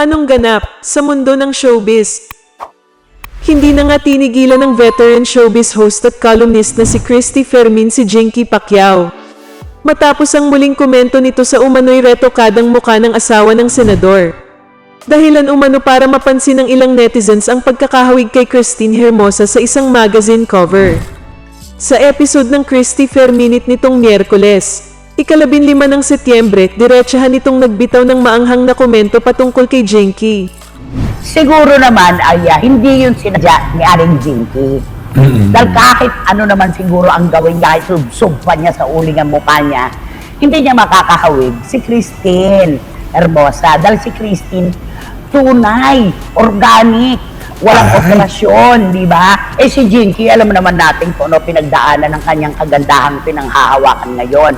Anong ganap sa mundo ng showbiz? Hindi na nga tinigilan ng veteran showbiz host at columnist na si Christy Fermin si Jinky Pacquiao. Matapos ang muling komento nito sa umano'y retokadang muka ng asawa ng senador. Dahilan umano para mapansin ng ilang netizens ang pagkakahawig kay Christine Hermosa sa isang magazine cover. Sa episode ng Christy Fair Minute nitong Miyerkules, ikalabin lima ng Setyembre, diretsahan itong nagbitaw ng maanghang na komento patungkol kay Jinky. Siguro naman ay ah, hindi yun sinadya ni Aling Jinky. Dahil kahit ano naman siguro ang gawin kahit subsub pa niya sa uling ang mukha niya, hindi niya makakahawig si Christine Hermosa. Dahil si Christine, tunay, organic, walang operasyon, di ba? Eh si Jinky, alam naman natin kung ano pinagdaanan ng kanyang kagandahang pinanghahawakan ngayon.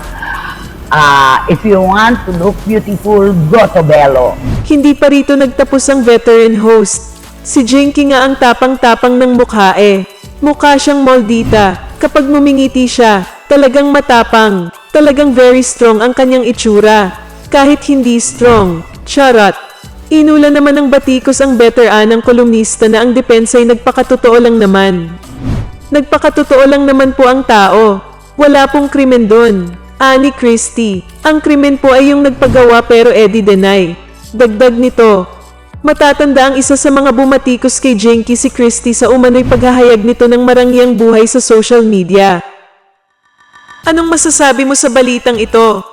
Ah, if you want to look beautiful, go to Bello. Hindi pa rito nagtapos ang veteran host. Si Jinky nga ang tapang-tapang ng mukha eh. Mukha siyang moldita. Kapag mumingiti siya, talagang matapang. Talagang very strong ang kanyang itsura. Kahit hindi strong. Charot. Inula naman ng batikos ang veteran ng kolumnista na ang depensa ay nagpakatotoo lang naman. Nagpakatotoo lang naman po ang tao. Wala pong krimen doon. Ani Christie, ang krimen po ay yung nagpagawa pero Eddie deny. Dagdag nito, matatanda ang isa sa mga bumatikos kay Jenky si Christie sa umano'y paghahayag nito ng marangyang buhay sa social media. Anong masasabi mo sa balitang ito?